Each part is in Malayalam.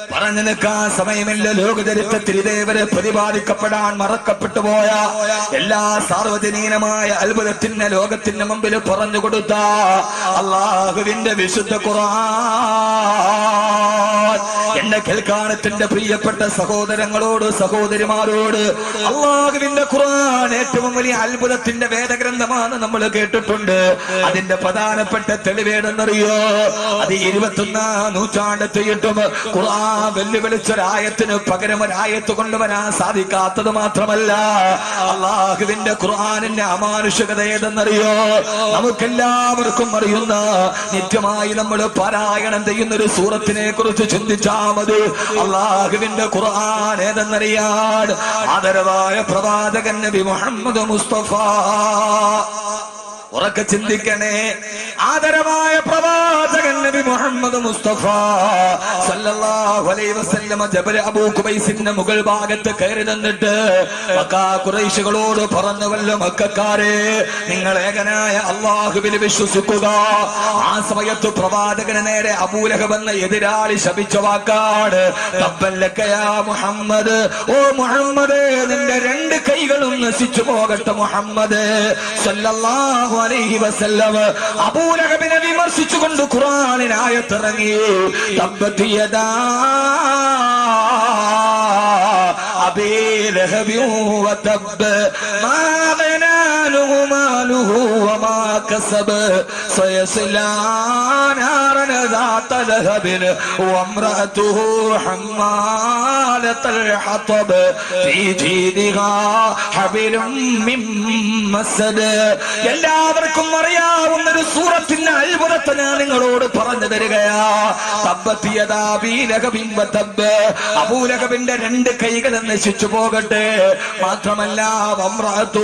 പറഞ്ഞു നിൽക്കാൻ സമയമില്ല. ലോകചരിത്രത്തിൽ ഇതേവരെ പ്രതിപാദിക്കപ്പെടാൻ മറക്കപ്പെട്ടു പോയ എല്ലാ സാർവജനീനമായ അത്ഭുതത്തിന് ലോകത്തിന്റെ മുമ്പിൽ പറഞ്ഞു കൊടുത്ത അള്ളാഹുവിന്റെ വിശുദ്ധ ഖുർആൻ. എന്റെ കേൾക്കാനത്തിന്റെ പ്രിയപ്പെട്ട സഹോദരങ്ങളോട് സഹോദരിമാരോട് അള്ളാഹുവിന്റെ ഖുർആൻ ഏറ്റവും വലിയ അത്ഭുതത്തിന്റെ വേദഗ്രന്ഥമാണ് നമ്മൾ കേട്ടിട്ടുണ്ട്. അതിന്റെ പ്രധാനപ്പെട്ട തെളിവേടെന്നറിയോ അത് ഇരുപത്തൊന്നാം നൂറ്റാണ്ടെത്തിയിട്ടും ഖുർആൻ വെല്ലുവിളിച്ചൊരായത്തിന് പകരം ഒരായത്ത് കൊണ്ടുവരാൻ സാധിക്കാത്തത് മാത്രമല്ല. അള്ളാഹുവിന്റെ ഖുർആനിന്റെ അമാനുഷികത ഏതെന്നറിയോ? നമുക്കെല്ലാവർക്കും അറിയുന്ന നിത്യമായി നമ്മൾ പാരായണം ചെയ്യുന്ന ഒരു സൂറത്തിനെ കുറിച്ച് ചിന്തിച്ചാ മതി. അള്ളാഹുവിന്റെ ഖുർആൻ ഏതെന്നറിയാൻ ആദരവായ പ്രവാചകൻ നബി മുഹമ്മദ് മുസ്തഫ. ഉറക്കെ ചിന്തിക്കണേ. ആദരമായ പ്രവാചകൻ നബി മുഹമ്മദ് മുസ്തഫ. സല്ലല്ലാഹു അലൈഹി വസല്ലമ ജബൽ അബൂ ഖുബൈസിന്റെ മുകൾ ഭാഗത്ത് കയറി നിന്നിട്ട് മക്ക ഖുറൈശികളോട് പറഞ്ഞുവല്ലോ മക്കാരെ നിങ്ങൾ ഏകനായ അള്ളാഹുവിൽ വിശ്വസിക്കുക. ആ സമയത്ത് പ്രവാചകന് നേരെ അബൂലഹബ് എന്ന എതിരാളി ശപിച്ച വാക്കാട് തബ്ബല്ലക്കയാ മുഹമ്മദ് ഓ മുഹമ്മദ് നിന്റെ രണ്ട് കൈകളും നശിച്ചു പോകട്ടെ മുഹമ്മദ്. സല്ലല്ലാഹു അലൈഹി വസല്ലം അബൂലഹബിനെ വിമർശിച്ചുകൊണ്ട് ഖുർആനിനായത്തിറങ്ങി തബ്ബത്ത് യദാ أبي لهب وتب ما غنى له ماله وما كسب سيصلى نارا ذات لهب وامرأته حمالة الحطب في جيدها حبل من مسد എല്ലാവർക്കും അറിയാവുന്ന ഒരു സൂറത്തിന്റെ അത്ഭുതത്തെ ഞാൻ നിങ്ങളോട് പറഞ്ഞു തരികയാ തബ്ബത്തിയതാബീലഹബിംബത്തബ് അബൂലഹബിന്റെ രണ്ട് കൈകൾ നശിച്ചു പോകട്ടെ മാത്രമല്ല വമ്രാത്തു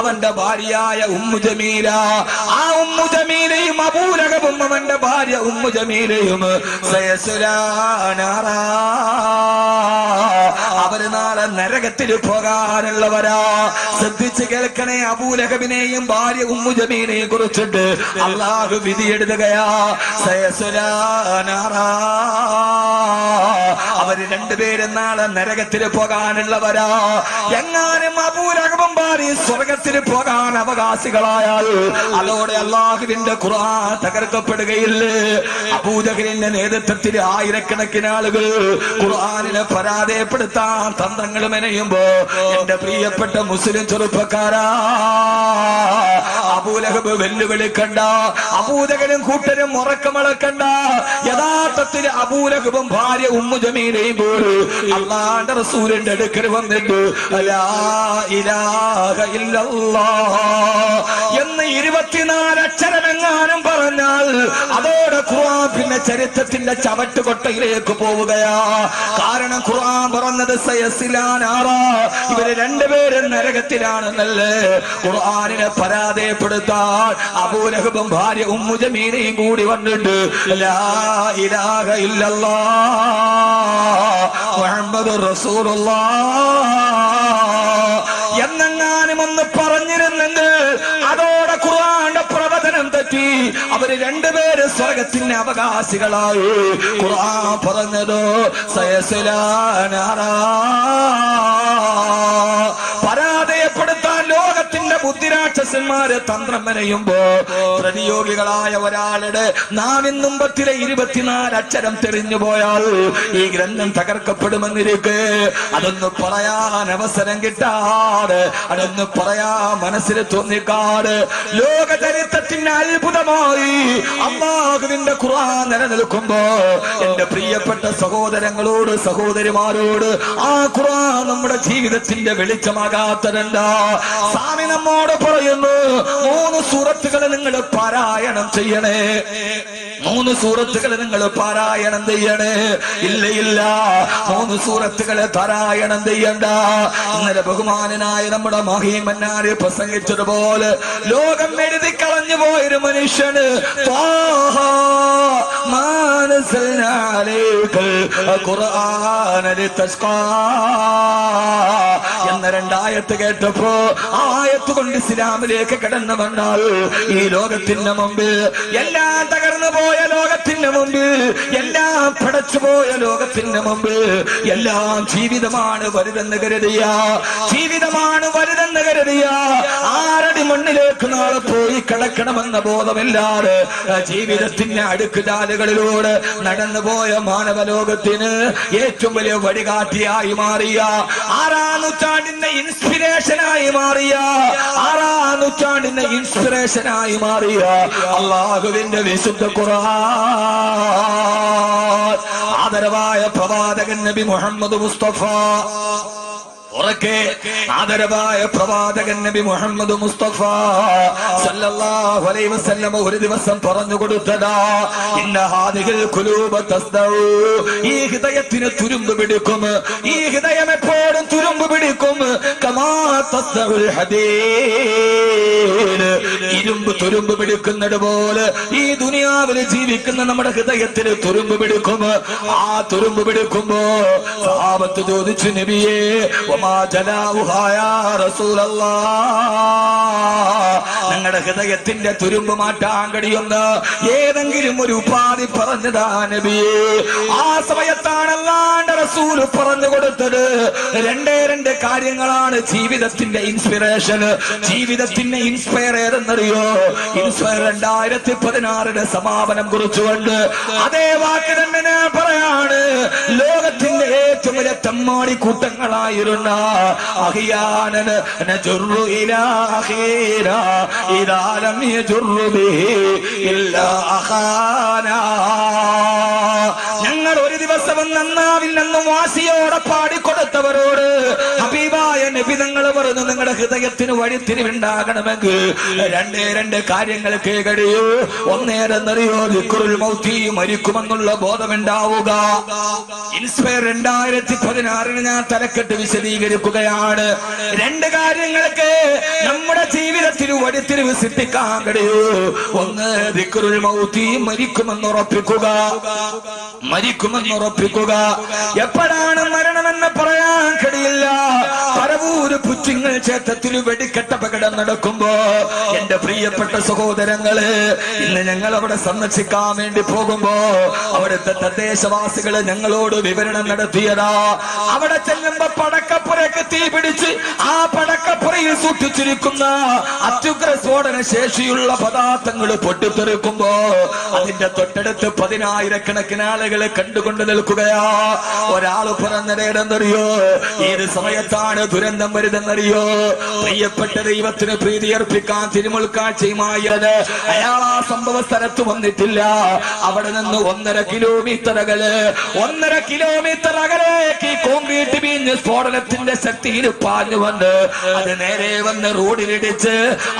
അവന്റെ ഭാര്യയായ ഉമ്മു ജമീല ആ ഉമ്മു ജമീലയും അബൂലഹബും അവന്റെ ഭാര്യ ഉമ്മു ജമീലയും അവർ നാളെ നരകത്തിൽ പോകാനുള്ളവരാ. ശ്രദ്ധിച്ച് കേൾക്കണേ അബൂലഹബിനെയും ഭാര്യ ഉമ്മു ജമീനെയും കുറിച്ചിട്ട്. അള്ളാഹു വിധി എഴുതുകയാ. സയസുലാനാറാ അവർ രണ്ടുപേരും നാളെ നരകത്തിൽ പോകാനുള്ളവരാ. എങ്ങാനും അബൂലഹബും ഭാര്യ സ്വർഗത്തിൽ പോകാൻ അവകാശികളായാൽ അതോടെ അള്ളാഹുവിന്റെ ഖുർആൻ തകർക്കപ്പെടുകയില്ലേ. അബൂജഹലിന്റെ നേതൃത്വത്തിൽ ആയിരക്കണക്കിന് ആളുകൾ ഖുർആനിനെ പരാജയപ്പെടുത്താൻ തന്ത്രങ്ങൾ മെനയുമ്പോ എന്റെ പ്രിയപ്പെട്ട മുസ്ലിം ചെറുപ്പക്കാരാ അബൂലഹബ് വെല്ലുവിളി കണ്ട അബൂജഹലും കൂട്ടരും ഉറക്കമിളക്കണ്ട യഥാർത്ഥത്തിൽ അബൂലഹബും ഭാര്യ ഉമ്മു പോലെ പോലും റസൂലിന്റെ അടുക്കൽ വന്നിട്ട് എന്ന് ഇരുപത്തിനാല് അക്ഷരമെങ്ങാനും പറഞ്ഞാൽ അതോടെ ഖുർആൻ പിന്നെ ചരിത്രത്തിന്റെ ചവട്ടുകൊട്ടയിലേക്ക് പോവുകയാ. കാരണം ഖുർആൻ പറഞ്ഞത് സയസിലാനാറാ. ഇവർ രണ്ടുപേരും നരകത്തിലാണെന്നല്ലേ? ഖുർആനിനെ പരാജയപ്പെടുത്താൻ അബൂലഹബും ഭാര്യ ഉമ്മുജമീനയും കൂടി വന്നിട്ട് ലാ ഇലാഹ മുഹമ്മദ് റസൂലുള്ളാ. എന്നെങ്ങാനും ഒന്ന് പറഞ്ഞിരുന്നെങ്കിൽ തെറ്റി അവർ രണ്ടുപേര് സ്വർഗത്തിന്റെ അവകാശികളായി. ഖുർആൻ പറഞ്ഞതോ സയസിലാനാറാ ബുദ്ധിരാക്ഷസന്മാര് തന്ത്രം വരയുമ്പോ പ്രതിയോഗികളായ ഒരാളുടെ നാവിന്നും പത്തിലെ ഇരുപത്തിനാല് അക്ഷരം തെളിഞ്ഞു പോയാൽ ഈ ഗ്രന്ഥം തകർക്കപ്പെടുമെന്നിരിക്കെ. അതൊന്ന് പറയാൻ അവസരം കിട്ടാതെ അതൊന്ന് പറയാ മനസ്സിൽ തോന്നിക്കാട് ലോക ചരിത്രത്തിന്റെ അത്ഭുതമായി അള്ളാഹുവിന്റെ ഖുർആൻ നിലനിൽക്കുമ്പോ എന്റെ പ്രിയപ്പെട്ട സഹോദരങ്ങളോട് സഹോദരിമാരോട് ആ ഖുർആൻ നമ്മുടെ ജീവിതത്തിന്റെ വെളിച്ചമാകാത്തതല്ല സ്വാമി നമ്മോട് പറയുന്നു മൂന്ന് സൂറത്തുകൾ നിങ്ങൾ പാരായണം ചെയ്യണേ. മൂന്ന് സൂറത്തുകൾ നിങ്ങൾ പാരായണം ചെയ്യണേ. ഇല്ല ഇല്ല മൂന്ന് സൂറത്തുകൾ പാരായണം ചെയ്യണ്ട. ഇന്നലെ ബഹുമാനനായ നമ്മുടെ മഹീമന്നാര് പ്രസംഗിച്ചതുപോലെ ലോകം എഴുതി കളഞ്ഞു പോയൊരു മനുഷ്യന് ത്വാഹ نزلنا عليك القرآن لتشقى എന്ന രണ്ടായത്ത് കേട്ടപ്പോ ആയത്ത് കൊണ്ട് ഇസ്ലാമിലേക്ക് കടന്നു വന്നാൽ ഈ ലോകത്തിന്റെ മുമ്പിൽ എല്ലാ തകർന്നു കടന്നുപോയ ലോകത്തിന് മുമ്പിൽ എല്ലാം പടച്ചുപോയ ലോകത്തിന് മുമ്പിൽ എല്ലാം ജീവിതമാണ് വലുതെന്ന് കരുതിയ ജീവിതമാണ് വലുതെന്ന് കരുതിയ. ആരടി മണ്ണിലേക്ക് നാളെ പോയി കിടക്കണമെന്ന ബോധമില്ലാതെ ജീവിതത്തിന്റെ അടുക്കുചാലുകളിലൂടെ നടന്നുപോയ മാനവലോകത്തിന് ഏറ്റവും വലിയ വഴികാട്ടിയായി മാറിയ. ആറാം നൂറ്റാണ്ടിന്റെ ഇൻസ്പിരേഷനായി മാറിയ. ആറാം നൂറ്റാണ്ടിന്റെ ഇൻസ്പിറേഷനായി മാറിയ. അള്ളാഹുവിന്റെ വിശുദ്ധ ഖുർആൻ. ആദരവായ പ്രവാചകൻ നബി മുഹമ്മദ് മുസ്തഫ. ഉറക്കെ ആദരവായ പ്രവാചകൻ നബി മുഹമ്മദ് മുസ്തഫ സല്ലല്ലാഹു അലൈഹി വസല്ലം ഒരു ദിവസം പറഞ്ഞു കൊടുത്തതാ ഇന്ന ഹാദിഹിൽ ഖുലൂബ തസ്ദൗ ഈ ഹൃദയത്തിന് തുരുമ്പ് പിടിക്കും. ഈ ഹൃദയം എപ്പോഴും തുരുമ്പ് പിടിക്കും. കമാ തസ്ദഉൽ ഹദീദ്. ഇരുമ്പ് തുരുമ്പ് പിടിക്കുന്നത് പോലെ ഈ ദുനിയാവിൽ ജീവിക്കുന്ന നമ്മുടെ ഹൃദയത്തിന് തുരുമ്പ് പിടിക്കും. ആ തുരുമ്പ് പിടിക്കുമ്പോ സഹാബത്ത് ചോദിച്ചു നബിയേ ഞങ്ങളുടെ ഹൃദയത്തിന്റെ തുരുമ്പ് മാറ്റാൻ കഴിയുന്ന ഏതെങ്കിലും ഒരു ഉപാധി പറഞ്ഞതാ നബിയേ. ആ സമയത്താണല്ലാണ്ട് റസൂൽ പറഞ്ഞു കൊടുത്തത്. രണ്ടേ രണ്ട് കാര്യങ്ങളാണ് ജീവിതത്തിന്റെ ഇൻസ്പിറേഷൻ ജീവിതത്തിന്റെ ഇൻസ്പയർ ഏതെന്നറിയോ? ഇൻസ്പയർ രണ്ടായിരത്തി പതിനാറിന് സമാപനം കുറിച്ചുകൊണ്ട് അതേ വാക്ക് തന്നെ പറയാണ്. ലോകത്തിന്റെ തെമ്മാടി കൂട്ടങ്ങളായിരുന്ന ഞങ്ങൾ ഒരു ദിവസവും നന്നാവില്ലെന്നും വാശിയോടെ പാടിക്കൊടുത്തവരോട് ഹബീബായ നബി നിങ്ങൾ പറഞ്ഞു നിങ്ങളുടെ ഹൃദയത്തിന് വഴിത്തിരിവുണ്ടാകണമെങ്കിൽ രണ്ടേ രണ്ട് കാര്യങ്ങൾക്ക് കഴിയൂ. ഒന്നേരെന്നറിയോ ദിക്കുറിൽ മൗത്തി മരിക്കുമെന്നുള്ള ബോധമുണ്ടാവുക. ഇൻസ്പയർ രണ്ടായിരത്തി പതിനാറിന് ഞാൻ തലക്കെട്ട് വിശദീകരിക്കുകയാണ്. രണ്ട് കാര്യങ്ങൾക്ക് നമ്മുടെ ജീവിതത്തിൽ വഴിത്തിരിവ് സിദ്ധിക്കാൻ കഴിയൂ. ഒന്ന് ദിക്കുറിൽ മൗത്തി മരിക്കുമെന്ന് ഉറപ്പിക്കുക. മരിക്കുമെന്ന് ഉറപ്പിക്കുക. എപ്പോഴാണ് മരണമെന്ന് പറയാൻ കഴിയില്ല. പരവൂര് പുറ്റിങ്ങൾ ക്ഷേത്രത്തിൽ വെടിക്കെട്ട അപകടം നടക്കുമ്പോ എന്റെ പ്രിയപ്പെട്ട സഹോദരങ്ങൾ ഇന്ന് ഞങ്ങൾ അവിടെ സന്ദർശിക്കാൻ വേണ്ടി പോകുമ്പോ അവിടുത്തെ തദ്ദേശവാസികൾ ഞങ്ങളോട് വിവരണം നടത്തിയതാ. അവിടെ ചെല്ലുമ്പോ പടക്കപ്പുറയൊക്കെ തീ പിടിച്ച് ആ പടക്കപ്പുറയിൽ സൂക്ഷിച്ചിരിക്കുന്ന അത്യുഗ്ര സ്ഫോടന ശേഷിയുള്ള പദാർത്ഥങ്ങൾ പൊട്ടിത്തെറിക്കുമ്പോ അതിന്റെ തൊട്ടടുത്ത് പതിനായിരക്കണക്കിന് ആളുകളെ കണ്ടുകൊണ്ട് നിൽക്കുകയാ ഒരാൾ പറഞ്ഞതേടെന്നറിയോ ഏത് സമയത്താണ് ദുരന്തം വരുതെന്നറിയോ? പ്രിയപ്പെട്ട ദൈവത്തിന് പ്രീതി അർപ്പിക്കാൻ തിരുമുൾക്കാഴ്ചയുമായത് അയാൾ ആ സംഭവ സ്ഥലത്ത് വന്നിട്ടില്ല. അവിടെ നിന്ന് ഒന്നര കിലോമീറ്റർ അകൽ ഒന്നര കിലോമീറ്റർ അകലേക്ക് ഈ കോൺക്രീറ്റ് ബീഞ്ഞ് സ്ഫോടനത്തിന്റെ ശക്തിയിൽ പാഞ്ഞു വന്ന് അത് നേരെ വന്ന് റോഡിലിടിച്ച്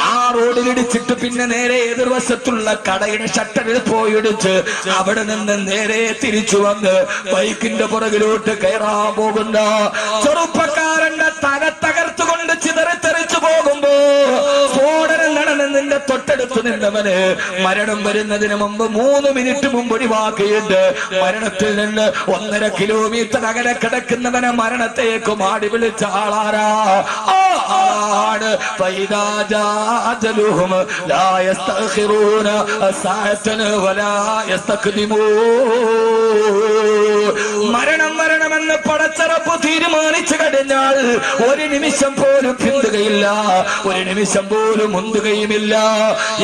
ആ റോഡിലിടിച്ചിട്ട് പിന്നെ നേരെ എതിർവശത്തുള്ള കടയുടെ ഷട്ടറിൽ പോയിടിച്ച് അവിടെ നിന്ന് നേരെ തിരിച്ചു വന്ന് ബൈക്കിന്റെ പുറകിലോട്ട് കയറാൻ പോകുന്ന ചെറുപ്പക്കാരന്റെ തല തകർത്തുകൊണ്ട് ചിതറിത്തെറിച്ചു പോകുമ്പോ സ്ഫോടനം നടന്നതിന്റെ തൊട്ടടുത്ത് നിന്നവന് മരണം വരുന്നതിന് മുമ്പ് മൂന്ന് മിനിറ്റ് മുമ്പ് ഒഴിവാക്കിയിട്ട് മരണത്തിൽ നിന്ന് ഒന്നര കിലോമീറ്റർ അകലെ കിടക്കുന്നവനെ മരണത്തേക്ക് മാടി വിളിച്ച ആളാരാ? ആ ആളാണ് ഫൈദാജാജലുഹും ലാ യസ്തഖിറൂന സാഅത്തൻ വലാ യസ്തഖ്ദിമൂൻ. മരണം വരണമെന്ന് പടച്ചറപ്പ് തീരുമാനിച്ചു കഴിഞ്ഞാൽ ഒരു നിമിഷം പോലും പിന്തുകയില്ല. ഒരു നിമിഷം പോലും മുന്തുകയുമില്ല.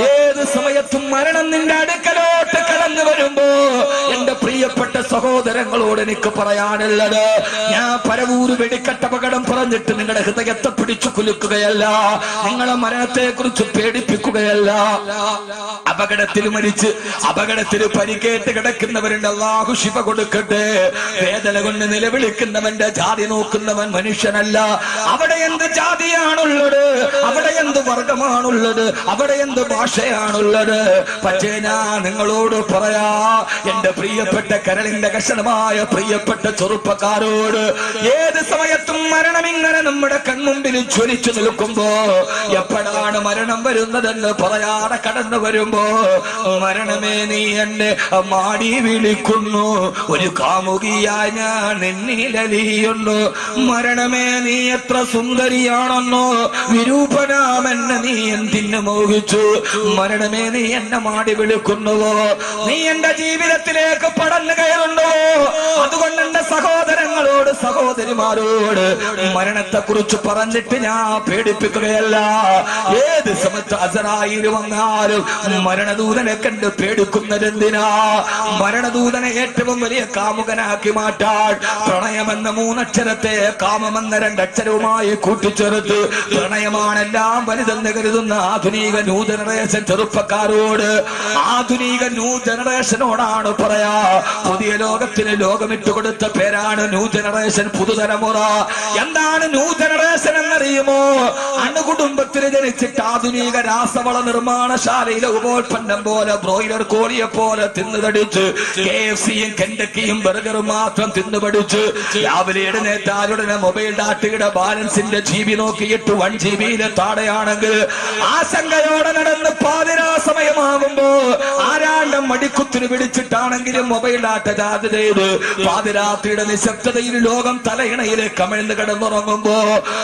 ഏത് സമയത്തും മരണം നിന്റെ അടുക്കലോട്ട് കടന്നു വരുമ്പോ എന്റെ പ്രിയപ്പെട്ട സഹോദരങ്ങളോട് എനിക്ക് പറയാനുള്ളത് ഞാൻ പരവൂര് വെടിക്കട്ടപകടം പറഞ്ഞിട്ട് നിങ്ങളുടെ ഹൃദയത്തെ പിടിച്ചു കുലുക്കുകയല്ല നിങ്ങളെ മരണത്തെ കുറിച്ച് പേടിപ്പിക്കുകയല്ല. അപകടത്തിൽ മരിച്ച് അപകടത്തിൽ പരിക്കേറ്റ് കിടക്കുന്നവരുണ്ട്. അള്ളാഹു ശിവ കൊടുക്കട്ടെ. വേദന കൊണ്ട് നിലവിളിക്കുന്നവന്റെ ജാതി നോക്കുന്നവൻ മനുഷ്യനല്ല. അവിടെ എന്ത് ജാതിയാണുള്ളത്? അവിടെ എന്ത് വർഗമാണുള്ളത്? അവിടെ എന്ത് ഭാഷയാണുള്ളത്? പക്ഷേ ഞാൻ നിങ്ങളോട് പറയാ എന്റെ പ്രിയപ്പെട്ട എന്റെ കരളിന്റെ കഷണമായ പ്രിയപ്പെട്ട ചെറുപ്പക്കാരോട് ഏത് സമയത്തും മരണം ഇങ്ങനെ നമ്മുടെ കൺമുമ്പിൽ ജ്വലിച്ചു നിൽക്കുമ്പോ എപ്പോഴാണ് മരണം വരുന്നതെന്ന് പറയാതെ കടന്നു വരുമ്പോ മരണമേ നീ എന്നെ മാടി വിളിക്കുന്നു. ഒരു കാമുകിയായി ഞാൻ നിന്നിലലിയുന്നു. മരണമേ നീ എത്ര സുന്ദരിയാണെന്നോ വിരൂപനാമെന്നെ നീ എന്തിനു മോഹിച്ചു? മരണമേ നീ എന്നെ മാടി വിളിക്കുന്നുവോ? നീ എന്റെ ജീവിതത്തിലേക്ക് പടന്നു കയറുന്നുവോ അതുകൊണ്ട് എന്റെ സഹോദരങ്ങളോട് സഹോദരിമാരോട് മരണത്തെ കുറിച്ച് പറഞ്ഞിട്ട് ഞാൻ പേടിപ്പിക്കുകയല്ല. ഏത് സമയത്ത് അസറായിൽ വന്നാലും മരണദൂതനെ കണ്ട് പേടിക്കുന്നതെന്തിനാ മരണദൂതനെ ഏറ്റവും വലിയ കാമുകനാക്കി മാറ്റാൻ പ്രണയമെന്ന മൂന്നക്ഷരത്തെ കാമമെന്ന രണ്ടക്ഷരവുമായി കൂട്ടിച്ചേർത്ത് പ്രണയമാണെല്ലാം വലുതെന്ന് കരുതുന്ന ആധുനിക ന്യൂ ജനറേഷൻ ചെറുപ്പക്കാരോട് ആധുനിക ന്യൂ ജനറേഷനോടാണ് പറയാ പുതിയ ലോകത്തിന് ലോകമിട്ട് കൊടുത്ത പേരാണ് ന്യൂ ജനറേഷൻ പുതുതലമുറ. എന്താണ് ന്യൂ ജനറേഷൻ എന്നറിയുമോ? അണുകുടുംബത്തിൽ ജനിച്ചിട്ട് ആധുനിക രാസവള നിർമ്മാണശാലയിലെ ഉപോൽപ്പന്നം പോലെ ബ്രോയിലർ കോഴിയെ പോലെ തിന്നുതടിച്ച് കെ എഫ് സിയും കെൻഡക്കിയും ബർഗറും മാത്രം തിന്നുപടിച്ച് രാവിലെ എഴുന്നേറ്റാലുടനെ മൊബൈൽ ഡാറ്റയുടെ ബാലൻസിന്റെ ജി ബി നോക്കിയിട്ട് വൺ ജി ബിയിലെ താഴെയാണെങ്കിൽ ആശങ്കയോടെ നടന്ന് പാതിരാ സമയമാകുമ്പോ ആരാണ്ടം മടിക്കുത്തിന് പിടിച്ചിട്ടാണെങ്കിലും മൊബൈൽ ചാർജ് ചെയ്ത് പാതിരാത്രിയുടെ നിശബ്ദതയിൽ ലോകം തലയിണയിലെ കമിഴ്ന്ന് കിടന്നുറങ്ങുമ്പോ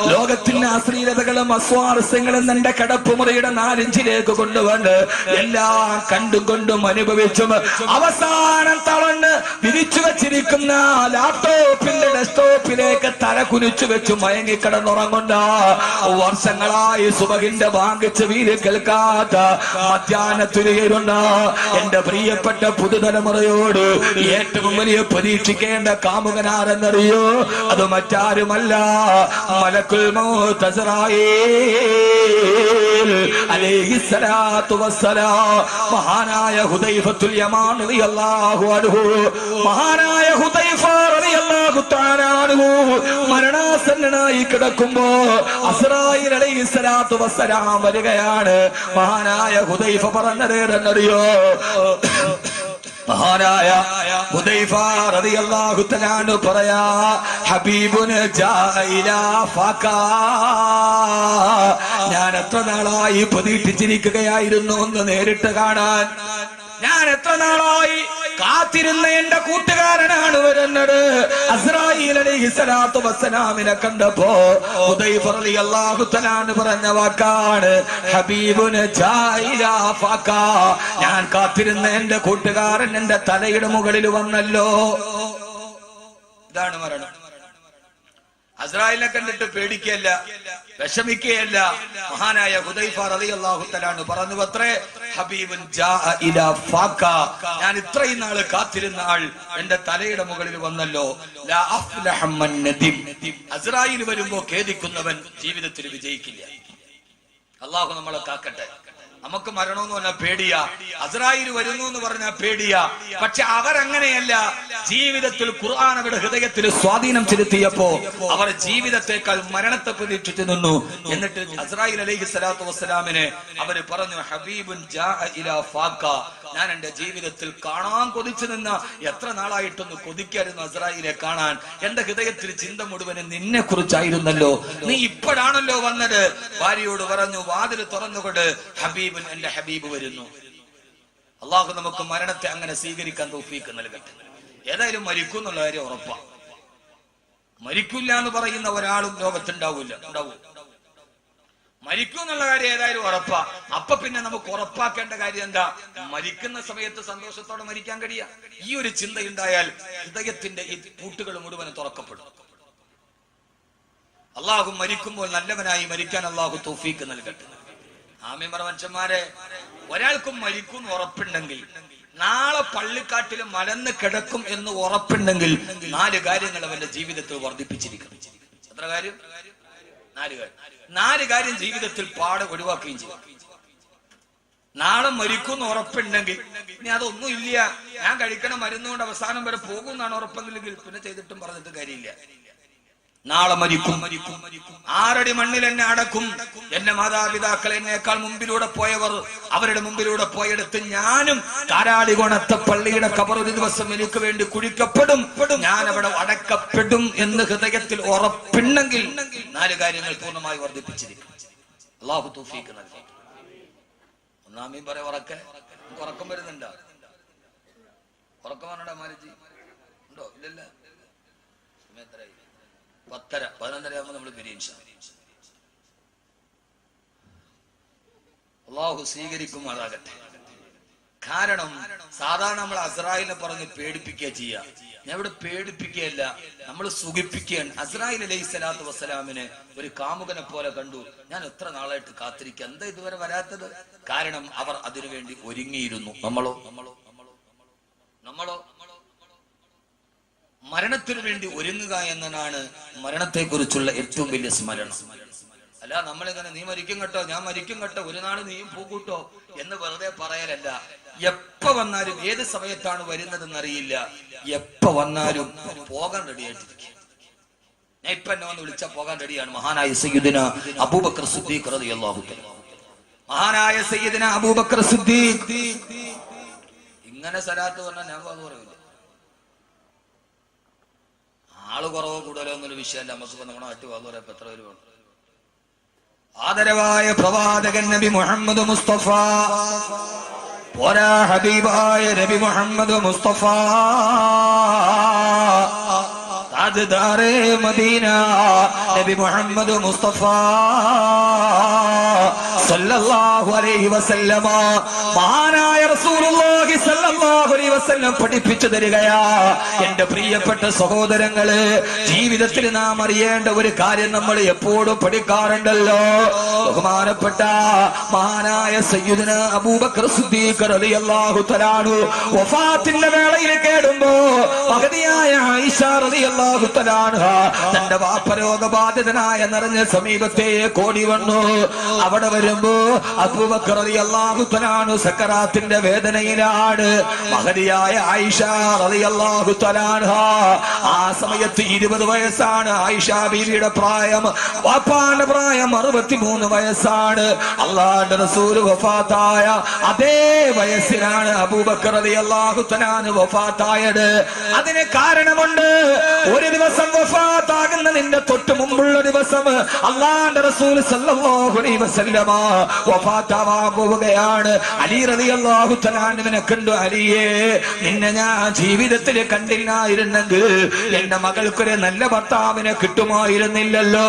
ലോകത്തിന്റെ അശ്ലീലതകളും അസ്വാരസ്യങ്ങളും നിന്റെ കിടപ്പുമുറിയുടെ നാലിഞ്ചിലേക്ക് കൊണ്ടുവന്ന് എല്ലാം കണ്ടും കൊണ്ടും അനുഭവിച്ചും അവസാനം തളണ്ട് വിരിച്ചു വെച്ചിരിക്കുന്ന ലാപ്ടോപ്പിന്റെ ഡെസ്ക്ടോപ്പിലേക്ക് തല കുനിച്ചു വെച്ച് മയങ്ങിക്കിടന്നുറങ്ങുന്ന വർഷങ്ങളായി സുബഹിന്റെ വാങ്ങിച്ച് വീര് കേൾക്കാത്ത മധ്യാഹ്നത്തിലുയരുന്ന എന്റെ പ്രിയപ്പെട്ട പുതുതലമുറയോട് ഏറ്റവും വലിയ പരീക്ഷിക്കേണ്ട കാമുകനാരെന്നറിയോ? അത് മറ്റാരുമല്ല. മലക്കുൽ മഹാനായ ഹുദൈഫത്തുൽ യമാൻ മഹാനായ ഹുദൈഫ മരണാസന്നനായി കിടക്കുമ്പോ അസ്രായിൽ അലൈഹിസ്സലാത്തു വസ്സലാം വരികയാണ്. മഹാനായ ഹുദൈഫ പറഞ്ഞത് എന്നറിയോ മഹാനായ ഹുദൈഫ റളിയല്ലാഹു തആല പറയാ ഹബീബുന് ഞാൻ എത്ര നാളായി പ്രതീക്ഷിച്ചിരിക്കുകയായിരുന്നു ഒന്ന് നേരിട്ട് കാണാൻ. ഞാൻ എത്ര നാളായി കാത്തിരുന്ന എന്റെ കൂട്ടുകാരനാണ് വരുന്നത്. വസ്സലാമിനെ കണ്ടപ്പോ തആല പറഞ്ഞ വാക്കാണ് ഹബീബുന് ഞാൻ കാത്തിരുന്ന എന്റെ കൂട്ടുകാരൻ എന്റെ തലയുടെ മുകളിൽ വന്നല്ലോ. ഇതാണ് മരണം. അസ്രായേലിനെ കണ്ടിട്ട് പേടിക്കുകയല്ല വിഷമിക്കുകയല്ല. മഹാനായ ഹുദൈഫ റളിയല്ലാഹു തആല പറഞ്ഞു അത്രേ ഹബീബുൻ ഞാൻ ഇത്രയും നാൾ കാത്തിരുന്ന ആൾ എന്റെ തലയുടെ മുകളിൽ വന്നല്ലോ. അസ്രായിൽ വരുമ്പോ ഖേദിക്കുന്നവൻ ജീവിതത്തിൽ വിജയിക്കില്ല. അള്ളാഹു നമ്മളെ കാക്കട്ടെ. നമുക്ക് മരണമെന്ന് പറഞ്ഞാൽ പേടിയാ. അസ്രായിൽ വരുന്നു എന്ന് പറഞ്ഞാൽ പേടിയാ. പക്ഷെ അവരങ്ങനെയല്ല. ജീവിതത്തിൽ ഖുർആൻ അവരുടെ ഹൃദയത്തിൽ സ്വാധീനം ചെലുത്തിയപ്പോ അവർ ജീവിതത്തെക്കാൾ മരണത്തെ പ്രതീക്ഷിച്ചു നിന്നു. എന്നിട്ട് അസ്രായിൽ അലൈഹി സ്വലാത്തു വസ്സലാമിനെ അവർ പറഞ്ഞു ഹബീബുൻ ഞാൻ എന്റെ ജീവിതത്തിൽ കാണാൻ കൊതിച്ചു നിന്ന എത്ര നാളായിട്ടൊന്ന് കൊതിക്കായിരുന്നു അസ്രായിലെ കാണാൻ. എന്റെ ഹൃദയത്തിൽ ചിന്ത മുഴുവനും നിന്നെ കുറിച്ചായിരുന്നല്ലോ നീ ഇപ്പോഴാണല്ലോ വന്നത്. ഭാര്യയോട് പറഞ്ഞു വാതിൽ തുറന്നുകൊണ്ട് ഹബീബുൻ എന്റെ ഹബീബ് വരുന്നു. അള്ളാഹു നമുക്ക് മരണത്തെ അങ്ങനെ സ്വീകരിക്കാൻ തോഫീക്ക് നൽകട്ടെ. ഏതായാലും മരിക്കും എന്നുള്ള കാര്യം ഉറപ്പാ. മരിക്കില്ല എന്ന് പറയുന്ന ഒരാളും ലോകത്തുണ്ടാവില്ല. ഉണ്ടാവും. മരിക്കും എന്നുള്ള കാര്യം ഏതായാലും ഉറപ്പാ. അപ്പൊ പിന്നെ നമുക്ക് ഉറപ്പാക്കേണ്ട കാര്യം എന്താ? മരിക്കുന്ന സമയത്ത് സന്തോഷത്തോടെ മരിക്കാൻ കഴിയ. ഈ ഒരു ചിന്തയുണ്ടായാൽ ഹൃദയത്തിന്റെ ഈ പൂട്ടുകൾ മുഴുവൻ തുറക്കപ്പെടും. അള്ളാഹു മരിക്കുമ്പോൾ നല്ലവനായി മരിക്കാൻ അള്ളാഹു തോഫീക്ക് നൽകട്ടെ. ആമിമറ മനുഷ്യന്മാരെ ഒരാൾക്കും മരിക്കും ഉറപ്പുണ്ടെങ്കിൽ നാളെ പള്ളിക്കാട്ടിൽ മലന്ന് കിടക്കും എന്ന് ഉറപ്പുണ്ടെങ്കിൽ നാല് കാര്യങ്ങൾ അവന്റെ ജീവിതത്തിൽ വർദ്ധിപ്പിച്ചിരിക്കണം എത്ര കാര്യം? നാല് കാര്യം. നാല് കാര്യം ജീവിതത്തിൽ പാട് ഒഴിവാക്കുകയും ചെയ്യും. നാളെ മരിക്കും ഉറപ്പുണ്ടെങ്കിൽ ഇനി അതൊന്നും ഇല്ല. ഞാൻ കഴിക്കണ മരുന്നുകൊണ്ട് അവസാനം വരെ പോകും എന്നാണ് ഉറപ്പെങ്കിൽ പിന്നെ ചെയ്തിട്ടും പറഞ്ഞിട്ട് കാര്യമില്ല. നാളെ മരിക്കും. ആറടി മണ്ണിൽ എന്നെ അടക്കും. എന്റെ മാതാപിതാക്കൾ എന്നേക്കാൾ മുമ്പിലൂടെ പോയവർ അവരുടെ മുമ്പിലൂടെ പോയെടുത്ത് ഞാനും കാരാടി കൊണത്ത പള്ളിയുടെ കബർ ഒരു ദിവസം എനിക്ക് വേണ്ടി കുഴിക്കപ്പെടും. ഞാൻ അവിടെ അടക്കപ്പെടും എന്ന് ഹൃദയത്തിൽ ഉറപ്പുണ്ടെങ്കിൽ നാല് കാര്യങ്ങൾ പൂർണമായി വർദ്ധിപ്പിച്ചിരിക്കും. അള്ളാഹു തൗഫീഖ് നൽകി. ഒന്നാമീ പറയാ ഉറക്കെ. ഉറക്കം വരുന്നുണ്ടോ? ഉറക്കം വരണോ മാലജി ഉണ്ടോ? ഇല്ലല്ല. സമയം എത്രയായി? പത്തര പതിനൊന്നര ആകുമ്പോൾ നമ്മൾ പിരിയും അള്ളാഹു സ്വീകരിക്കും സ്വീകരിക്കുമാറാകട്ടെ കാരണം സാധാരണ നമ്മൾ അസ്രായിലിനെ പറഞ്ഞ് പേടിപ്പിക്കുക ചെയ്യുക ഞാൻ ഇവിടെ പേടിപ്പിക്കുകയല്ല നമ്മൾ സുഖിപ്പിക്കുകയാണ്. അസ്രായിൽ അലൈഹി സ്വലാത്തു വസ്സലാമിനെ ഒരു കാമുകനെ പോലെ കണ്ടു. ഞാൻ എത്ര നാളായിട്ട് കാത്തിരിക്കുക എന്താ ഇതുവരെ വരാത്തത്? കാരണം അവർ അതിനുവേണ്ടി ഒരുങ്ങിയിരുന്നു. നമ്മളോ? നമ്മളോ? നമ്മളോ? നമ്മളോ? മരണത്തിനു വേണ്ടി ഒരുങ്ങുക എന്നതാണ് മരണത്തെക്കുറിച്ചുള്ള ഏറ്റവും വലിയ സ്മരണം. അല്ല നമ്മളിങ്ങനെ നീ മരിക്കും കേട്ടോ ഞാൻ മരിക്കും കേട്ടോ ഒരു നാൾ നീയും പൂക്കൂട്ടോ എന്ന് വെറുതെ പറയലല്ല. എപ്പ വന്നാലും ഏത് സമയത്താണ് വരുന്നതെന്ന് അറിയില്ല എപ്പ വന്നാലും പോകാൻ റെഡിയായിട്ടിരിക്കും ഞാൻ ഇപ്പൊ എന്നെ വന്ന് വിളിച്ചാൽ പോകാൻ റെഡിയാണ്. മഹാനായ സയ്യിദിന അബൂബക്കർ സിദ്ദീഖ് റളിയല്ലാഹു മഹാനായ സയ്യിദിന അബൂബക്കർ സിദ്ദീഖ്. ഇങ്ങനെ സലാത്ത് പറഞ്ഞാൽ ഞാൻ പറയില്ല ആൾ കുറവോ കൂടുതലോ എന്നൊരു വിഷയമല്ല നമുക്ക് നമ്മുടെ നാട്ടിൽ പറയാം എത്ര പേര് വേണം? ആദരവായ പ്രവാചകൻ നബി മുഹമ്മദ് മുസ്തഫ. പോരാ ഹബീബായ നബി മുഹമ്മദ് മുസ്തഫ. മദീന നബി മുഹമ്മദ് മുസ്തഫ. സല്ലല്ലാഹു അലൈഹി വസല്ലമ. മഹാനായ റസൂലുള്ളാഹി സല്ലല്ലാഹു അലൈഹി വസല്ലം പഠിപ്പിച്ചു തരികയാ. എന്റെ പ്രിയപ്പെട്ട സഹോദരങ്ങൾ ജീവിതത്തിൽ നാം അറിയേണ്ട ഒരു കാര്യം നമ്മൾ എപ്പോഴും പഠിക്കാറുണ്ടല്ലോ. ബഹുമാനപ്പെട്ട മഹാനായ സയ്യിദിന അബൂബക്കർ സിദ്ദീഖ് റളിയല്ലാഹു തആലാഹു വഫാത്തിന്റെ വേളയിൽ കേടുമ്പോ മഹതിയായ ആയിഷ റളിയല്ലാഹു തആലാഹ തന്റെ വാപ്പ രോഗബാധിതനായ നിറഞ്ഞ സമീപത്തെ കോടി വന്നു. അവിടെ വരുമ്പോ അബൂബക്കർ അള്ളാഹു തലാണു സക്കറാത്തിന്റെ വേദനയിലാണ്. മഹതിയായ ആയിഷ റളിയല്ലാഹു തആലാഹ ആ സമയത്ത് ഇരുപത് വയസ്സാണ്. ആയിഷ ബീവിയുടെ പ്രായം വാപ്പാന്റെ പ്രായം അറുപത്തിമൂന്ന് വയസ്സാണ്. അള്ളാന്റെ റസൂൽ വഫാത്തായ അതേ വയസ്സിലാണ് അബൂബക്കർ റളിയല്ലാഹു തലാന് വഫാത്തായത്. അതിന് കാരണമുണ്ട്. ഒരു ദിവസം വഫാത്താകുന്നതിന്റെ തൊട്ട് മുമ്പുള്ള ദിവസം അള്ളാന്റെ റസൂൽ സല്ലല്ലാഹു അലൈഹി വസല്ലമ വഫാത്താവാൻ പോവുകയാണ് അലി റളിയല്ലാഹു തആലാഹുവിനെ കണ്ടു. അലിയേ നിന്നെ ഞാൻ ജീവിതത്തിൽ കണ്ടില്ലായിരുന്നെങ്കിൽ എന്റെ മകൾക്കൊരു നല്ല ഭർത്താവിനെ കിട്ടുമായിരുന്നില്ലല്ലോ.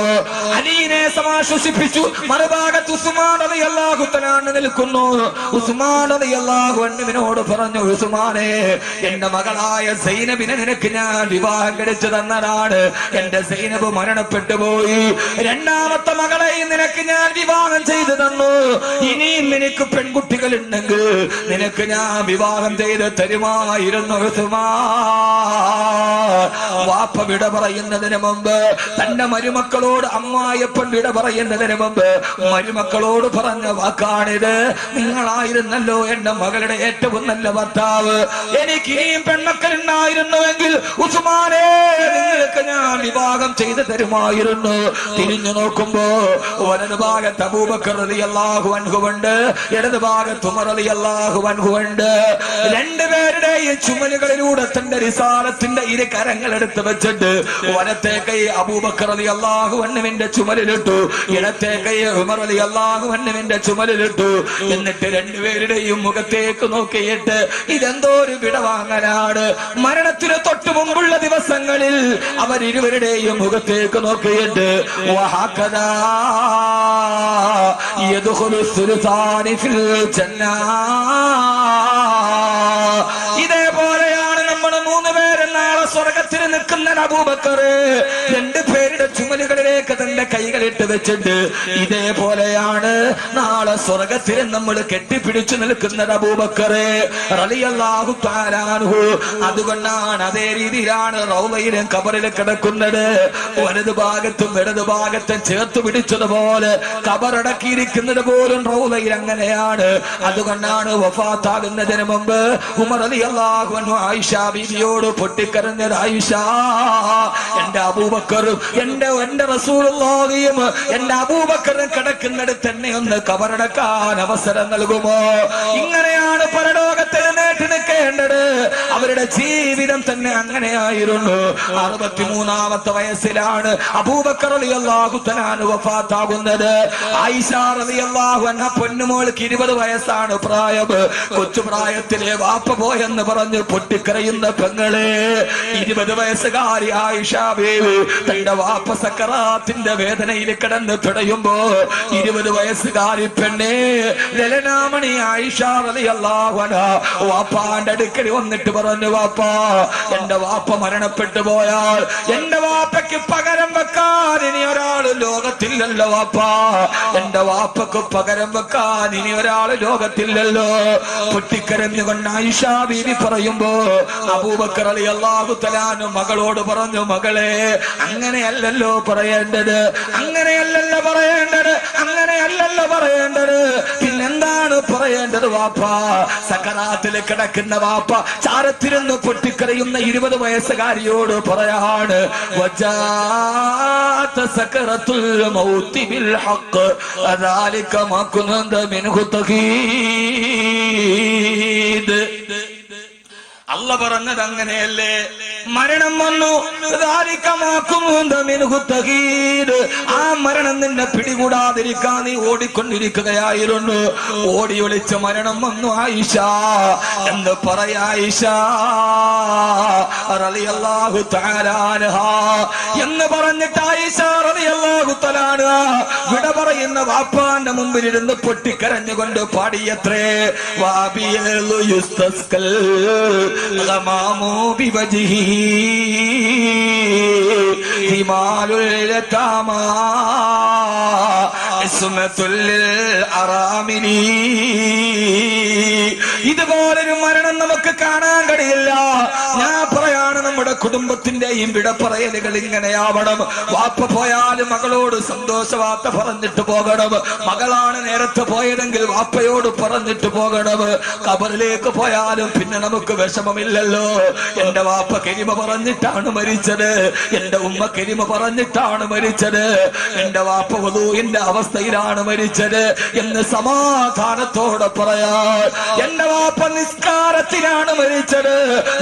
അലീനെ സമാശ്വസിപ്പിച്ചു. മറുഭാഗത്ത് ഉസ്മാൻ റളിയല്ലാഹു തആലാഹു നിൽക്കുന്നു. ഉസ്മാൻ റളിയല്ലാഹു അൻഹുവിനോട് പറഞ്ഞു ഉസ്മാനെ എന്റെ മകളായ സൈനബിനെ നിനക്ക് ഞാൻ വിവാഹം കഴിച്ചു തന്നതാണ്. എന്റെ സൈനബ് മരണപ്പെട്ടു പോയി. രണ്ടാമത്തെ മകളെ നിനക്ക് ഞാൻ വിവാഹം ചെയ്തു തന്നു ഇനിയും നിനക്ക് പെൺകുട്ടികൾ ഉണ്ടെങ്കിൽ നിനക്ക് ഞാൻ വിവാഹം ചെയ്ത് തരുമായിരുന്നു. വാപ്പ വിട പറയുന്നതിന് മുമ്പ് തന്റെ മരുമക്കളോട് അമ്മായപ്പൻ വിട പറയുന്നതിന് മുമ്പ് മരുമക്കളോട് പറഞ്ഞ വാക്കാണിത്. നിങ്ങളായിരുന്നല്ലോ എന്റെ മകളുടെ ഏറ്റവും നല്ല ഭർത്താവ്. എനിക്ക് ഇനിയും പെൺമക്കൾ ഉണ്ടായിരുന്നുവെങ്കിൽ ഉസ്മാനെ നിങ്ങൾക്ക് ഞാൻ വിവാഹം ചെയ്തു തരുമായിരുന്നു. തിരിഞ്ഞു നോക്കുമ്പോ വലത് ഭാഗത്ത് അബൂബക്കർ റളിയല്ലാഹു അൻഹുവുണ്ട് ഇടത് ഭാഗത്ത് ഉമർ റളിയല്ലാഹു അൻഹുവുണ്ട്. രണ്ടുപേരുടെയും ചുമലുകളിലൂടെ തന്റെ റിസാലത്തിന്റെ ഇരു കരങ്ങൾ എടുത്ത് വെച്ചിട്ട് വലത്തെ കൈ അബൂബക്കർ അലി അള്ളാഹു അണ്ണുവിന്റെ ചുമലിലിട്ടു ഇടത്തെ കൈ ഉമർ അലി അള്ളാഹു അണ്ണുവിന്റെ ചുമലിലിട്ടു. എന്നിട്ട് രണ്ടുപേരുടെയും മുഖത്തേക്ക് നോക്കിയിട്ട് ഇതെന്തോ ഒരു വിടവാങ്ങലാണ്. മരണത്തിന് തൊട്ടു മുമ്പുള്ള ദിവസങ്ങളിൽ അവരിരുവരുടെയും മുഖത്തേക്ക് നോക്കിയിട്ട് വഹക്കദാ യദ്ഖുലു الثلثان في ജന്നാ അബൂബക്കർ രണ്ട് പേരുടെ ചുമലുകളിലേക്ക് തന്റെ കൈകളിട്ട് വെച്ചിട്ട് ഇതേപോലെയാണ് നാളെ സ്വർഗത്തിൽ നമ്മൾ കെട്ടിപ്പിടിച്ചു നിൽക്കുന്ന റളിയല്ലാഹു അതുകൊണ്ടാണ് അതേ രീതിയിലാണ് റൗവയിലും കബറിലും കിടക്കുന്നത്. വലതു ഭാഗത്തും ഇടതു ഭാഗത്തും ചേർത്ത് പിടിച്ചതുപോലെ കബറടക്കിയിരിക്കുന്നത് പോലും റൗവയിൽ അങ്ങനെയാണ്. അതുകൊണ്ടാണ് വഫാത്താകുന്നതിന് മുമ്പ് ഉമർ അലി അള്ളാഹു ആയിഷ ബീവിയോട് പൊട്ടിക്കരഞ്ഞത് ആയിഷ. എന്റെ അബൂബക്കറും എന്റെ എന്റെ റസൂലുള്ളാഹിയും എന്റെ അബൂബക്കറും കിടക്കുന്നിടത്ത് തന്നെ ഒന്ന് കബറടക്കാൻ അവസരം നൽകുമോ? ഇങ്ങനെയാണ് പരലോകത്തിൽ നേട്ടി നിൽക്കേണ്ടത്. അവരുടെ ജീവിതം തന്നെ അങ്ങനെയായിരുന്നു. അറുപത്തിമൂന്നാമത്തെ വയസ്സിലാണ് വഫാത്താകുന്നത്. പൊന്നുമോൾക്ക് ഇരുപത് വയസ്സാണ് പ്രായം. കൊച്ചു പ്രായത്തിലെ വാപ്പ പോയെന്ന് പറഞ്ഞ് പൊട്ടിക്കരയുന്ന പെങ്ങളെ ഇരുപത് വയസ്സുകാരി ആയിഷ ബേബി തന്റെ വാപ്പ സക്കറാത്തിന്റെ വേദനയിൽ കിടന്ന് പിടയുമ്പോ ഇരുപത് വയസ്സുകാരി പെണ്ണെ ലലനാമണി ആയിഷ അള്ളാഹുന വാപ്പാന്റെ അടുക്കൽ വന്നിട്ട് പറഞ്ഞു വാപ്പ എന്റെ വാപ്പ മരണപ്പെട്ടു പോയാൽ എന്റെ വാപ്പയ്ക്ക് പകരം വെക്കാൻ ഇനി ഒരാൾ ലോകത്തില്ലല്ലോ വാപ്പ. എന്റെ വാപ്പക്ക് പകരം വെക്കാൻ ഇനി ഒരാൾ ലോകത്തില്ലല്ലോ. പൊട്ടിക്കരഞ്ഞുകൊണ്ട് ആയിഷ ബീവി പറയുമ്പോ അബൂബക്കർ അലി അള്ളാഹു തലാനു മകളോട് പറഞ്ഞു മകളെ അങ്ങനെയല്ലല്ലോ പറയേണ്ടത് അങ്ങനെയല്ലല്ലോ പറയേണ്ടത് അങ്ങനെയല്ലല്ലോ പറയേണ്ടത്. പിന്നെന്താണ് പറയേണ്ടത് വാപ്പ? സക്കറാത്തിൽ കിടക്കുന്ന വാപ്പ ചാരത്തിരുന്ന് പൊട്ടിക്കറിയുന്ന ഇരുപത് വയസ്സുകാരിയോട് പറയാണ് അല്ല പറഞ്ഞത് അങ്ങനെയല്ലേ? മരണം വന്നു. ആ മരണം നിന്നെ പിടികൂടാതിരിക്കാൻ നീ ഓടിക്കൊണ്ടിരിക്കുകയായിരുന്നു. ഓടി ഒളിച്ച മരണം വന്നു ആയിഷ. എന്ന് പറയാ റളിയല്ലാഹു തആല എന്ന് പറഞ്ഞിട്ട് ആയിഷ റളിയല്ലാഹു തആല വിട പറയുന്ന വാപ്പാന്റെ മുമ്പിൽ ഇരുന്ന് പൊട്ടിക്കരഞ്ഞുകൊണ്ട് പാടിയത്രേ. വാബിയലു യുസ്തസ്കൽ ഗമാമു ഹിമാലുൽ യതാമാ ഇസ്മത്തുൽ അറാമിനി ഇതുപോലൊരു മരണം നമുക്ക് കാണാൻ കഴിയില്ല. ഞാൻ പറയാണ് നമ്മുടെ കുടുംബത്തിന്റെയും വിട പറയലുകൾ ഇങ്ങനെയാവണം. വാപ്പ പോയാലും മകളോട് സന്തോഷ വാർത്ത പറഞ്ഞിട്ട് പോകണം. മകളാണ് നേരത്തെ പോയതെങ്കിൽ വാപ്പയോട് പറഞ്ഞിട്ട് പോകണം. കബറിലേക്ക് പോയാലും പിന്നെ നമുക്ക് വിഷമമില്ലല്ലോ. എന്റെ വാപ്പ കരിമ പറഞ്ഞിട്ടാണ് മരിച്ചത്. എന്റെ ഉമ്മ കരിമ പറഞ്ഞിട്ടാണ് മരിച്ചത്. എന്റെ വാപ്പ വധുവിന്റെ അവസ്ഥയിലാണ് മരിച്ചത് എന്ന് സമാധാനത്തോടെ പറയാ എന്റെ വാപ്പ നിസ്കാരത്തിലാണ് മരിച്ചത്.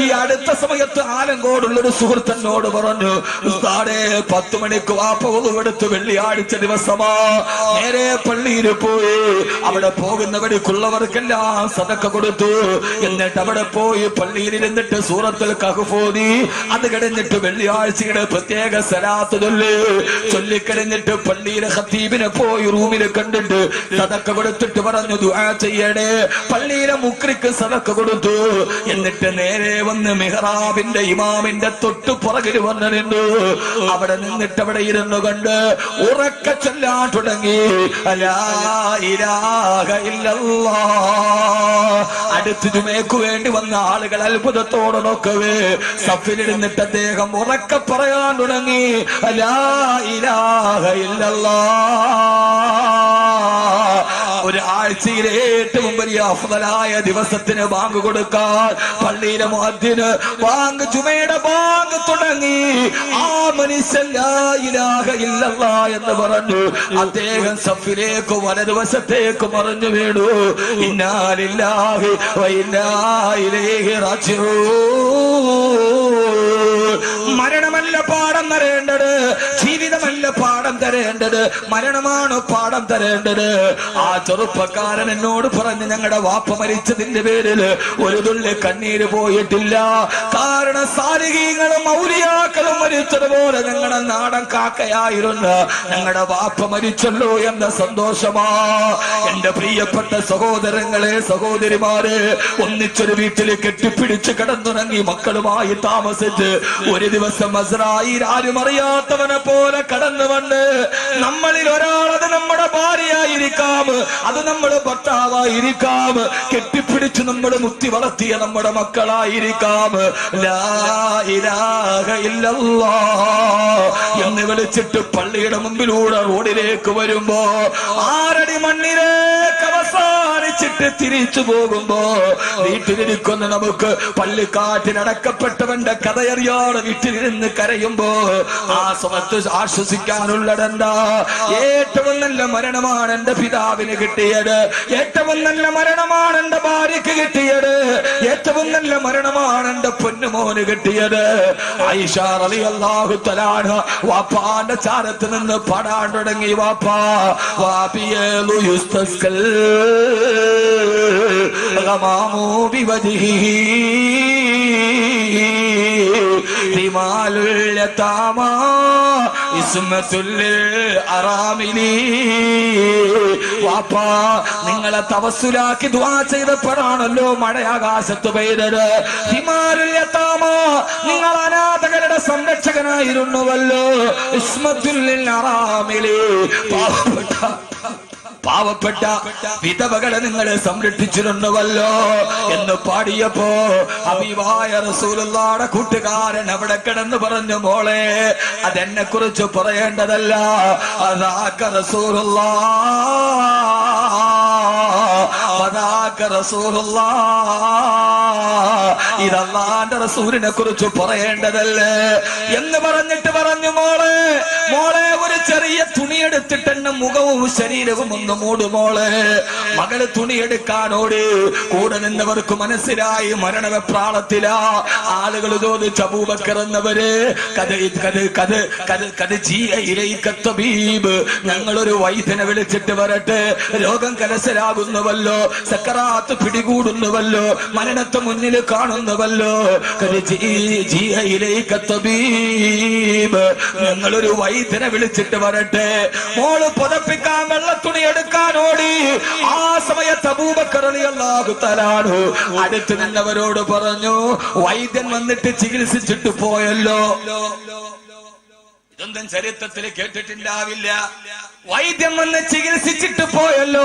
ഈ അടുത്ത സമയത്ത് ആലങ്കോടുള്ള ഒരു സുഹൃത്തനോട് പറഞ്ഞു പത്ത് മണിക്ക് വാപ്പ വധുവെടുത്ത് വെള്ളിയാഴ്ച ദിവസമാ. നേരെ പള്ളിയിൽ പോയി. അവിടെ പോകുന്ന വഴിക്കുള്ളവർക്കെല്ലാം സതക്ക കൊടുത്തു. എന്നിട്ട് അവിടെ പോയി പള്ളിയിൽ ഇരുന്നിട്ട് സൂറത്തിൽ കഹുഫോതി അത് കഴിഞ്ഞിട്ട് വെള്ളിയാഴ്ചയുടെ പ്രത്യേക സലാത്ത് ചൊല്ലി. ചൊല്ലിക്കഴിഞ്ഞിട്ട് പള്ളിയിലെ ഹത്തീബിനെ പോയി റൂമിൽ കണ്ടിട്ട് സതക്ക കൊടുത്തിട്ട് പറഞ്ഞു ദുആ ചെയ്യണേ പള്ളിയിലെ മുക്രിക്ക് സതക്ക കൊടുത്തു. എന്നിട്ട് നേരെ വന്ന് മെഹ്റാബിന്റെ ഇമാമിന്റെ തൊട്ടു പുറകിൽ വന്ന് നിന്നു. അവിടെ നിന്നിട്ട് അവിടെ ഇരുന്നു കണ്ട് ഉറക്ക ചൊല്ലാൻ തുടങ്ങി. അടുത്ത് ജുമേക്ക് വേണ്ടി വന്ന ആളുകൾ അത്ഭുതത്തോടെ നോക്കവേ. സഫിലിരുന്നിട്ട് അദ്ദേഹം ഉറക്ക പറയാൻ തുടങ്ങി. അലാ ഇലാഹ ഇല്ലല്ലാഹ്. ഒരു ആഴ്ചയിലെ ഏറ്റവും വലിയ അഫലായ ദിവസത്തിന് ബാങ്ക് കൊടുക്കാൻ പള്ളിയിലെ മാധ്യന് ബാങ്ക് ചുമയുടെ ബാങ്ക് തുടങ്ങി. ആ മനുഷ്യൻ എന്ന് പറഞ്ഞു. അദ്ദേഹം സഫിലേക്ക് വലതുവശത്തേക്ക് മറിഞ്ഞു വീണു. ഇന്നാലില്ലാഹി വ ഇന്നാ ഇലൈഹി റാജിഊൻ. മരണമല്ല പാഠം തരേണ്ടത്. ജീവിതമല്ല പാഠം തരേണ്ടത്. മരണമാണ് പാഠം തരേണ്ടത്. ആ ചെറുപ്പക്കാരൻ എന്നോട് പറഞ്ഞ് ഞങ്ങളുടെ വാപ്പ മരിച്ചതിന്റെ പേരിൽ ഒരു തുള്ളി കണ്ണീര് പോയിട്ടില്ല. കാരണം സാരികീങ്ങളും മൗലിയാക്കളും മരിച്ചതുപോലെ ഞങ്ങളുടെ നാടൻ കാക്കയായിരുന്നു. ഞങ്ങളുടെ വാപ്പ മരിച്ചല്ലോ എന്ന സന്തോഷമാ. എന്റെ പ്രിയപ്പെട്ട സഹോദരങ്ങളെ സഹോദരിമാരെ ഒന്നിച്ചൊരു വീട്ടിൽ കെട്ടിപ്പിടിച്ച് കിടന്നുറങ്ങി മക്കളുമായി താമസിച്ച് ഒരു ദിവസം അസർ അറിയാത്തവനെ പോലെ കടന്നു വന്ന് നമ്മളിൽ ഒരാൾ അത് നമ്മുടെ ഭാര്യയായിരിക്കാം. അത് നമ്മുടെ ഭർത്താവായിരിക്കാം. കെട്ടിപ്പിടിച്ച് നമ്മൾ മുത്തി വളർത്തിയ നമ്മുടെ മക്കളായിരിക്കാം. എന്ന് വിളിച്ചിട്ട് പള്ളിയുടെ മുമ്പിലൂടെ റോഡിലേക്ക് വരുമ്പോ ആരടി മണ്ണിലേക്ക് അവസാനിച്ചിട്ട് തിരിച്ചു പോകുമ്പോ വീട്ടിലിരിക്കുന്ന നമുക്ക് പള്ളിക്കാറ്റിനടക്കപ്പെട്ടവന്റെ കഥയറിയാതെ വീട്ടിലിരുന്ന് കരയുമ്പോ ആ സമത്ത് ആശ്വസിക്കാനുള്ളതെന്താ? ഏറ്റവും നല്ല മരണമാണ് എന്റെ പിതാവിന് കിട്ടിയത്. ഏറ്റവും നല്ല മരണമാണ് എന്റെ ഭാര്യക്ക് കിട്ടിയത്. ഏറ്റവും നല്ല മരണമാണ് എന്റെ പൊന്നുമോന് കിട്ടിയത്. ഐഷ റളിയല്ലാഹു തആല വാപ്പാന്റെ ചാരത്ത് നിന്ന് പാടാൻ തുടങ്ങി വാപ്പാ. വാപ്പിയേലു യുസ്തസ്കൽ بوجهه رمال اليتامى ഇസ്മത്തുൽ അറാമിലി. വാപ്പാ നിങ്ങളെ തവസ്സുലാക്കി ദുആ ചെയ്തപ്പോഴാണല്ലോ മഴ ആകാശത്ത് പെയ്തത്. ഹിമാലുൽ നിങ്ങൾ അനാഥകളുടെ സംരക്ഷകനായിരുന്നുവല്ലോ. ഇസ്മത്തുൽ അറാമിലി. പാവപ്പെട്ട പാവപ്പെട്ട വിധവകളെ നിങ്ങൾ സംരക്ഷിച്ചിരുന്നുവല്ലോ എന്ന് പാടിയപ്പോ അഭിവായ റസൂലുള്ളാടെ കൂട്ടുകാരൻ അവിടെ കിടന്ന് പറഞ്ഞു മോളെ അതെന്നെ കുറിച്ച് പറയേണ്ടതല്ല. അതാക്ക റസൂലുള്ള ഇതല്ലാന്റെ റസൂലിനെ കുറിച്ച് പറയേണ്ടതല്ലേ? എന്ന് പറഞ്ഞിട്ട് പറഞ്ഞു മോളെ മോളെ ഒരു ചെറിയ തുണിയെടുത്തിട്ട് എന്നെ മുഖവും ശരീരവും ഒന്ന് മൂടുമോളെ മകൾ തുണിയെടുക്കാനോട് കൂടെ നിന്നവർക്ക് മനസ്സിലായി മരണവെപ്രാളത്തിലാ ആളുകൾ ചോദിച്ച അബൂബക്കർ ഞങ്ങളൊരു വൈദ്യനെ വിളിച്ചിട്ട് വരട്ടെ രോഗം കലശലാകുന്നുവല്ലോ സക്കറാത്ത് പിടികൂടുന്നുവല്ലോ മരണത്തെ മുന്നിൽ കാണുന്നുവല്ലോ. ഞങ്ങളൊരു വൈദ്യനെ വിളിച്ചിട്ട് വരട്ടെ. മോൾ പുതപ്പിക്കാൻ വെള്ളത്തുണി എടുക്കാൻ ഓടി. ആ സമയത്ത് അബൂബക്കറിയാഹു തലാണു അടുത്ത് നിന്നവരോട് പറഞ്ഞു വൈദ്യൻ വന്നിട്ട് ചികിത്സിച്ചിട്ട് പോയല്ലോ. ഇതൊന്നും ചരിത്രത്തിൽ കേട്ടിട്ടുണ്ടാവില്ല. വൈദ്യം വന്ന് ചികിത്സിച്ചിട്ട് പോയല്ലോ.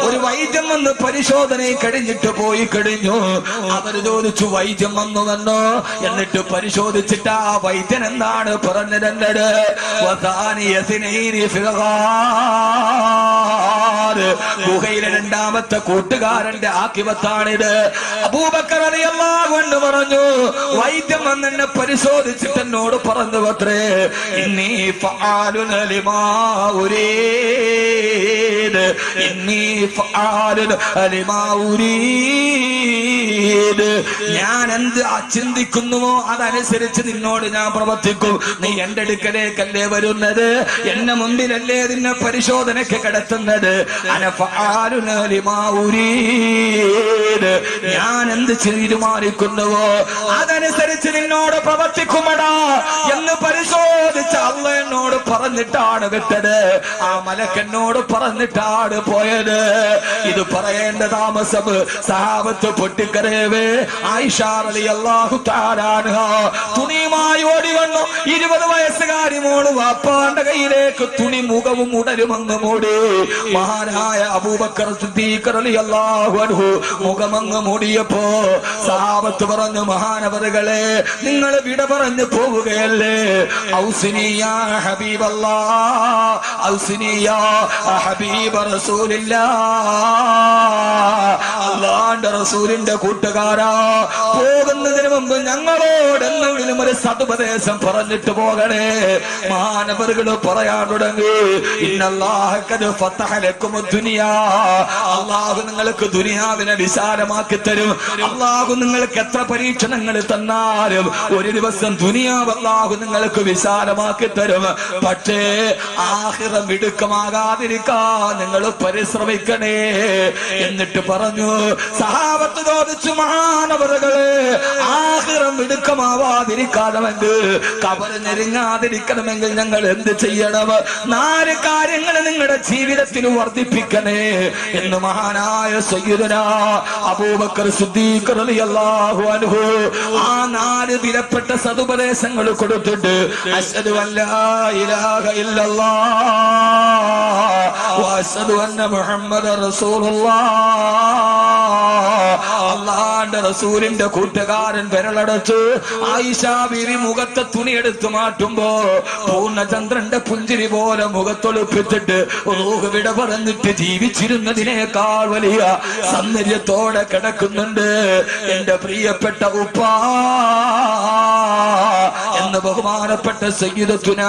ഒരു വൈദ്യം വന്ന് പരിശോധന കഴിഞ്ഞിട്ട് പോയി കഴിഞ്ഞു. അവർ ചോദിച്ചു വൈദ്യം വന്നു തന്നോ? എന്നിട്ട് പരിശോധിച്ചിട്ട് ആ വൈദ്യൻ എന്താണ് പറഞ്ഞിരുന്നത്. ഗുഹയിലെ രണ്ടാമത്തെ കൂട്ടുകാരന്റെ ആക്കിവത്താണിത് അബൂബക്കർ അറിയല്ലാ എന്ന് പറഞ്ഞു വൈദ്യം വന്നെന്നെ പരിശോധിച്ചിട്ട് എന്നോട് പറഞ്ഞു അത്രേ ഇന്നീ ഫആലുന ലിമാ ഉരീദ് ഇന്നീ ഫആലുന ലിമാ ഉരീദ് ഞാൻ എന്ത് ചിന്തിക്കുന്നുവോ അതനുസരിച്ച് നിന്നോട് ഞാൻ പ്രവർത്തിക്കും. നീ എന്റെ അടുക്കലേക്കല്ലേ വരുന്നത്? എന്നെ മുമ്പിലല്ലേ നിന്നെ പരിശോധനയ്ക്ക് കിടത്തുന്നത്? ഞാൻ എന്ത് തീരുമാനിക്കുന്നുവോ അതനുസരിച്ച് നിന്നോട് പ്രവർത്തിക്കുമടാ എന്ന് പരിശോധിച്ച അല്ല പറഞ്ഞിട്ടാണ് വിട്ടത്. ആ മലക്കെന്നോട് പറഞ്ഞിട്ടാണ് പോയത്. ഇത് പറയേണ്ട താമസം സഹാബത്ത് പൊട്ടിക്കരേവേ ആയിഷാറലി അള്ളാഹു താരാണ് തുണിയുമായി ഓടി വന്നു ഇരുപത് വയസ്സുകാരി മോൾ വാപ്പാന്റെ കയ്യിലേക്ക് തുണി മുഖവും ഉടരുമെന്ന് മൂടി. മഹാനായ അബൂബക്കർ സിദ്ദീഖ് റളിയല്ലാഹു അൻഹു മുഖമങ്ങ് മൂടിയപ്പോ സഹാബത്ത് പറഞ്ഞു മഹാനവറുകളെ നിങ്ങൾ വിട പറഞ്ഞു പോവുകയല്ലേ? ഔസിനിയ ഹബീബല്ലാ ഔസിനിയ ഹബീബ റസൂലില്ലാ. അള്ളാന്റെ റസൂലിന്റെ കൂട്ടുകാരാ പോകുന്നതിന് മുമ്പ് ഞങ്ങളോട് എന്തെങ്കിലും ഒരു സതുപദേശം പറഞ്ഞിട്ട് പോകണേ. മാനവറുകൾ പറയാൻ തുടങ്ങി. അള്ളാഹു നിങ്ങൾക്ക് ദുനിയാവിനെ വിശാലമാക്കി തരും. അള്ളാഹു നിങ്ങൾക്ക് എത്ര പരീക്ഷണങ്ങൾ തന്നാലും ഒരു ദിവസം ദുനിയാവ് അള്ളാഹു നിങ്ങൾക്ക് വിശാലമാക്കി സാധ്യമാക്കി തരും പക്ഷേ ആഹിറം മിടുക്കമാകാതിരിക്കാൻ നിങ്ങൾ പരിശ്രമിക്കണേ. എന്നിട്ട് പറഞ്ഞു സഹാബത്ത് ചോദിച്ചു മഹാനവറുകളെ ആഹിറം ഇടുക്കമാവാതിരിക്കാണമെങ്കിൽ കവർ ഞെരുങ്ങാതിരിക്കണമെങ്കിൽ ഞങ്ങൾ എന്ത് ചെയ്യണം? നാല് കാര്യങ്ങൾ നിങ്ങളുടെ ജീവിതത്തിൽ വർദ്ധിപ്പിക്കണേ. എന്ന് മഹാനായ സയ്യിദന അബൂബക്കർ സിദ്ദീഖ് റളിയല്ലാഹു അൻഹു ആ നാല് വിലപ്പെട്ട സതുപദേശങ്ങൾ കൊടുത്തിട്ട് അശ്ഹദു അല്ലാ ഇലാഹ ഇല്ലല്ലാഹ് വഅശ്ഹദു അന്ന മുഹമ്മദർ റസൂലുള്ളാഹ് അള്ളാന്റെ റസൂലിന്റെ കൂട്ടുകാരൻ വിരലടച്ച് ആയിഷ ബീവി മുഖത്തെ തുണിയെടുത്ത് മാറ്റുമ്പോ പൂർണചന്ദ്രന്റെ പുഞ്ചിരി പോലെ മുഖത്തൊളിപ്പിച്ചിട്ട് വിട പറഞ്ഞിട്ട് ജീവിച്ചിരുന്നതിനേക്കാൾ വലിയ സൗന്ദര്യത്തോടെ കിടക്കുന്നുണ്ട്. എന്റെ പ്രിയപ്പെട്ട ഉപ്പ എന്ന് ബഹുമാനപ്പെട്ട സയ്യിദത്തുന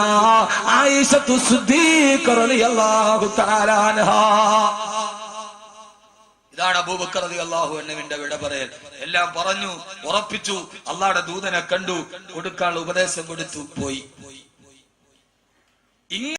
ആയിഷത്തു സിദ്ദീഖ് റളിയല്ലാഹു തആല അൻഹാ. ഇതാണ് അബൂബക്കർ റളിയല്ലാഹു അൻഹുവിന്റെ വിട പറയൽ. എല്ലാം പറഞ്ഞു ഉറപ്പിച്ചു അള്ളാഹുടെ ദൂതനെ കണ്ടു കൊടുക്കാനുള്ള ഉപദേശം കൊടുത്തു പോയി.